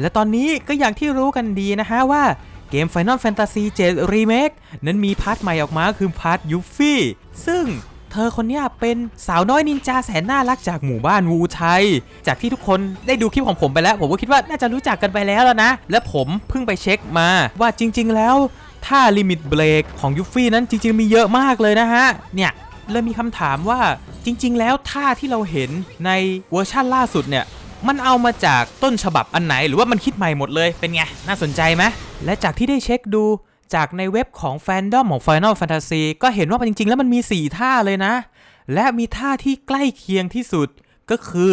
และตอนนี้ก็อย่างที่รู้กันดีนะฮะว่าเกม Final Fantasy 7 Remake นั้นมีพาร์ทใหม่ออกมาคือพาร์ทยูฟี่ ซึ่งเธอคนนี้เป็นสาวน้อยนินจาแสนน่ารักจากหมู่บ้านวูชัยจากที่ทุกคนได้ดูคลิปของผมไปแล้ว ผมก็คิดว่าน่าจะรู้จักกันไปแล้วแล้วนะ และผมเพิ่งไปเช็คมาว่าจริง ๆ แล้วท่าลิมิตเบรกของยูฟี่นั้นจริง ๆ มีเยอะมากเลยนะฮะ เนี่ยเลยมีคำถามว่าจริง ๆ แล้วท่าที่เราเห็นในเวอร์ชั่นล่าสุดเนี่ย มันเอามาจากต้นฉบับอันไหนหรือว่ามันคิดใหม่หมดเลยเป็นไง น่าสนใจไหมและจากที่ได้เช็คดูจากในเว็บของแฟนดอมของ Final Fantasy ก็เห็นว่าจริงๆ แล้วมันมี 4 ท่าเลยนะ และมีท่าที่ใกล้เคียงที่สุดก็คือ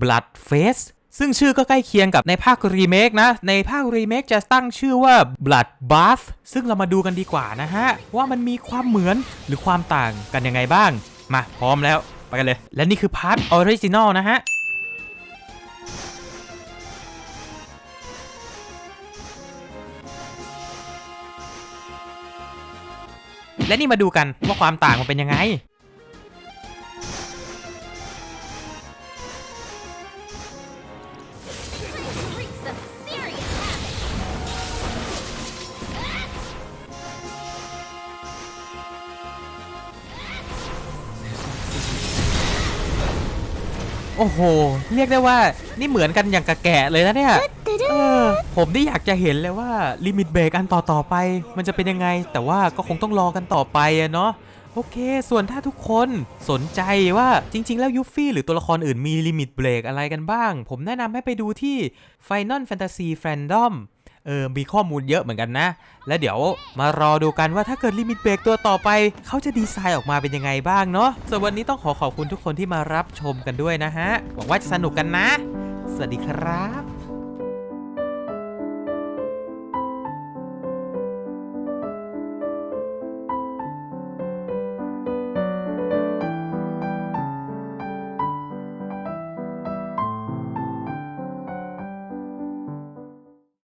Blood Face ซึ่งชื่อก็ใกล้เคียงกับในภาครีเมคนะ ในภาครีเมคจะตั้งชื่อว่า Blood Bath ซึ่งเรามาดูกันดีกว่านะฮะ ว่ามันมีความเหมือนหรือความต่างกันยังไงบ้าง มาพร้อมแล้ว ไปกันเลย และนี่คือพาร์ทออริจินอลนะฮะ และนี่มาดูกันว่าความต่างมันเป็นยังไง โอ้โห เรียกได้ว่านี่เหมือนกันอย่างกะแกะเลยนะเนี่ย เออผมนี่อยากจะเห็นเลยว่าลิมิตเบรกอันต่อต่อไป มันจะเป็นยังไง แต่ว่าก็คงต้องรอกันต่อไปอะเนาะโอเค ส่วนถ้าทุกคนสนใจว่าจริง ๆ แล้วยูฟี่หรือตัวละครอื่นมีลิมิตเบรกอะไรกันบ้าง ผมแนะนำให้ไปดูที่ Final Fantasy Fandom เออ มีข้อมูลเยอะเหมือนกันนะ แล้วเดี๋ยวมารอดูกันว่าถ้าเกิดลิมิตเบรกตัวต่อไป เขาจะดีไซน์ออกมาเป็นยังไงบ้างเนาะส่วนวันนี้ต้องขอขอบคุณทุกคนที่มารับชมกันด้วยนะฮะ หวังว่าจะสนุกกันนะ สวัสดีครับ